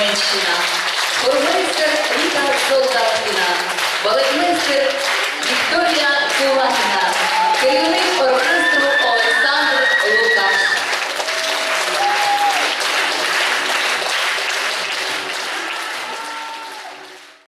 Кам'янщина, хормейстер Ріта Солдаткіна, балетмейстер Вікторія Кулакіна, керівник